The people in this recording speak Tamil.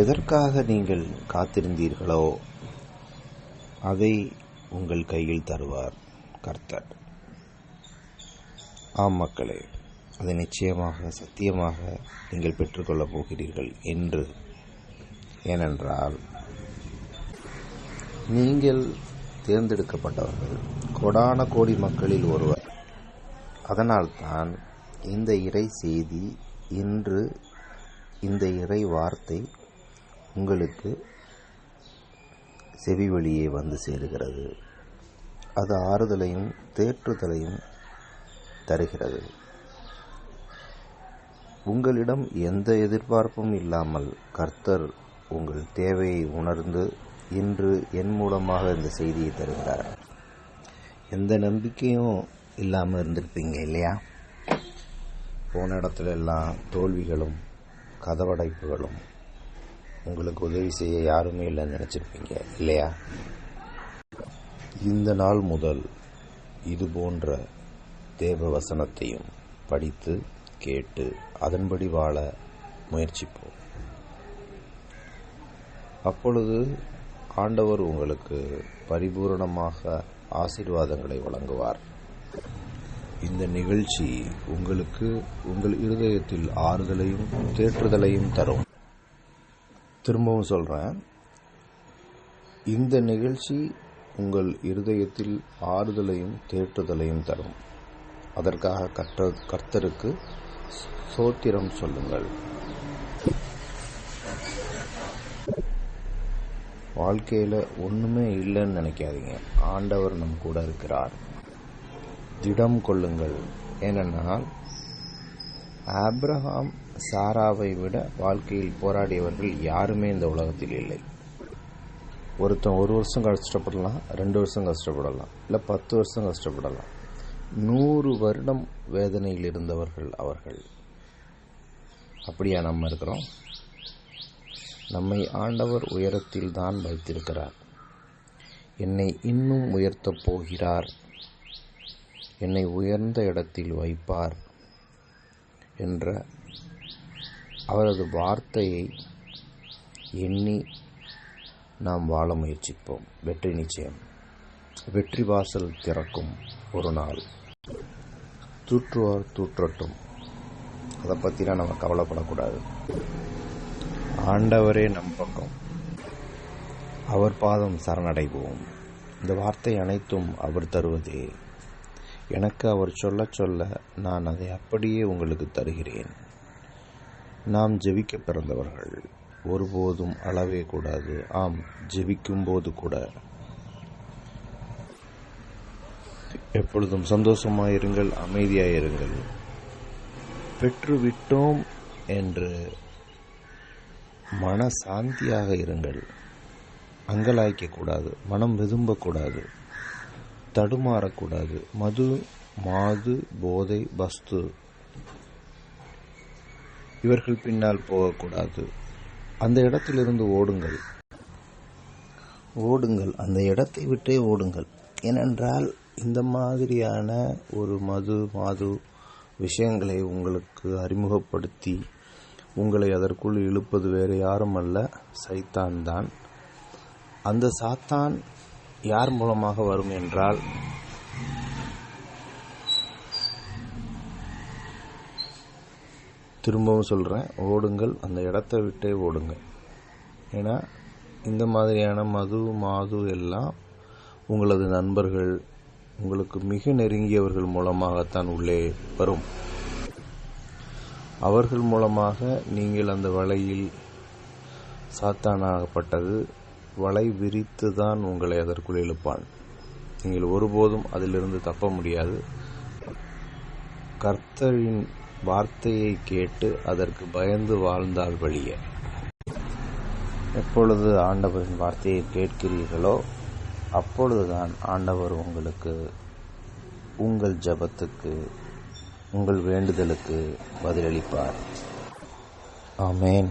எதற்காக நீங்கள் காத்திருந்தீர்களோ அதை உங்கள் கையில் தருவார் கர்த்தர். ஆம் மக்களே அதை நிச்சயமாக சத்தியமாக நீங்கள் பெற்றுக்கொள்ளப் போகிறீர்கள் என்று ஏனென்றால் நீங்கள் தேர்ந்தெடுக்கப்பட்டவர்கள் கோடான கோடி மக்களில் ஒருவர். அதனால்தான் இந்த இறை செய்தி இன்று இந்த இறை வார்த்தை உங்களுக்கு செவி வழியே வந்து சேருகிறது. அது ஆறுதலையும் தேற்றுதலையும் தருகிறது. உங்களிடம் எந்த எதிர்பார்ப்பும் இல்லாமல் கர்த்தர் உங்கள் தேவையை உணர்ந்து இன்று என் மூலமாக இந்த செய்தியை தருகிறார். எந்த நம்பிக்கையும் இல்லாமல் இருந்திருப்பீங்க இல்லையா? போன இடத்துல எல்லாம் தோல்விகளும் கதவடைப்புகளும் உங்களுக்கு உதவி செய்ய யாருமே இல்லைன்னு நினச்சிருப்பீங்க இல்லையா? இந்த நாள் முதல் இது போன்ற தேவ வசனத்தையும் படித்து கேட்டு அதன்படி வாழ முயற்சிப்போம். அப்பொழுது ஆண்டவர் உங்களுக்கு பரிபூரணமாக ஆசீர்வாதங்களை வழங்குவார். இந்த நிகழ்ச்சி உங்களுக்கு உங்கள் இருதயத்தில் ஆறுதலையும் தேற்றுதலையும் தரும். திரும்பவும் சொல்கிறேன் இந்த நிகழ்ச்சி உங்கள் இருதயத்தில் ஆறுதலையும் தேற்றுதலையும் தரும். அதற்காக கற்ற கர்த்தருக்கு சோத்திரம் சொல்லுங்கள். வாழ்க்கையில் ஒன்றுமே இல்லைன்னு நினைக்காதீங்க. ஆண்டவர் நம் கூட இருக்கிறார். திடம் கொள்ளுங்கள். ஏனென்றால் ஆப்ரஹாம் சாராவை விட வாழ்க்கையில் போராடியவர்கள் யாருமே இந்த உலகத்தில் இல்லை. ஒருத்தன் ஒரு வருஷம் கஷ்டப்படலாம் ரெண்டு வருஷம் கஷ்டப்படலாம் இல்லை பத்து வருஷம் கஷ்டப்படலாம். நூறு வருடம் வேதனையில் இருந்தவர்கள் அவர்கள். அப்படியா நம்ம இருக்கிறோம்? நம்மை ஆண்டவர் உயரத்தில் தான் வைத்திருக்கிறார். என்னை இன்னும் உயர்த்தப் போகிறார். என்னை உயர்ந்த இடத்தில் வைப்பார். என்ற அவரது வார்த்தையை எண்ணி நாம் வாழ முயற்சிப்போம். வெற்றி நிச்சயம். வெற்றி வாசல் திறக்கும் ஒரு நாள். தூற்றுவார் தூற்றட்டும். அதை பற்றிலாம் நம்ம கவலைப்படக்கூடாது. ஆண்டவரே நம் பக்கம். அவர் பாதம் சரணடைவோம். இந்த வார்த்தை அனைத்தும் அவர் தருவதே. எனக்கு அவர் சொல்ல சொல்ல நான் அதை அப்படியே உங்களுக்கு தருகிறேன். நாம் ஜெபிக்க பிறந்தவர்கள் ஒருபோதும் அளவே கூடாது. ஆம் ஜெபிக்கும் போது கூட. எப்பொழுதும் சந்தோஷமாயிருங்கள் அமைதியாயிருங்கள். பெற்றுவிட்டோம் என்று மன சாந்தியாக இருங்கள். அங்கலாய்க்கக்கூடாது மனம் விரும்பக்கூடாது தடுமாறக்கூடாது. மது மாது போதை வஸ்து. இவர்கள் பின்னால் போகக்கூடாது. அந்த இடத்திலிருந்து ஓடுங்கள். ஓடுங்கள். அந்த இடத்தை விட்டே ஓடுங்கள். ஏனென்றால் இந்த மாதிரியான ஒரு மது மாது விஷயங்களை உங்களுக்கு அறிமுகப்படுத்தி உங்களை அதற்குள் இழுப்பது வேறு யாரும் அல்ல சைத்தான் தான் அந்த சாத்தான் யார் மூலமாக வரும் என்றால் திரும்பவும் சொல்கிறேன் ஓடுங்கள் அந்த இடத்த விட்டே ஓடுங்கள். ஏன்னா இந்த மாதிரியான மது மாது எல்லாம் உங்களது நண்பர்கள் உங்களுக்கு மிக நெருங்கியவர்கள் மூலமாகத்தான் உள்ளே வரும். அவர்கள் மூலமாக நீங்கள் அந்த வலையில் சாத்தானாகப்பட்டது வலை விரித்து தான் உங்களை அதற்குள் இழுப்பான். நீங்கள் ஒருபோதும் அதிலிருந்து தப்ப முடியாது. கர்த்தரின் வார்த்தையை கேட்டு அதற்கு பயந்து வாழ்ந்தால் வழிய. எப்பொழுது ஆண்டவரின் வார்த்தையை கேட்கிறீர்களோ அப்பொழுதுதான் ஆண்டவர் உங்களுக்கு உங்கள் ஜபத்துக்கு உங்கள் வேண்டுதலுக்கு பதிலளிப்பார். ஆமேன்.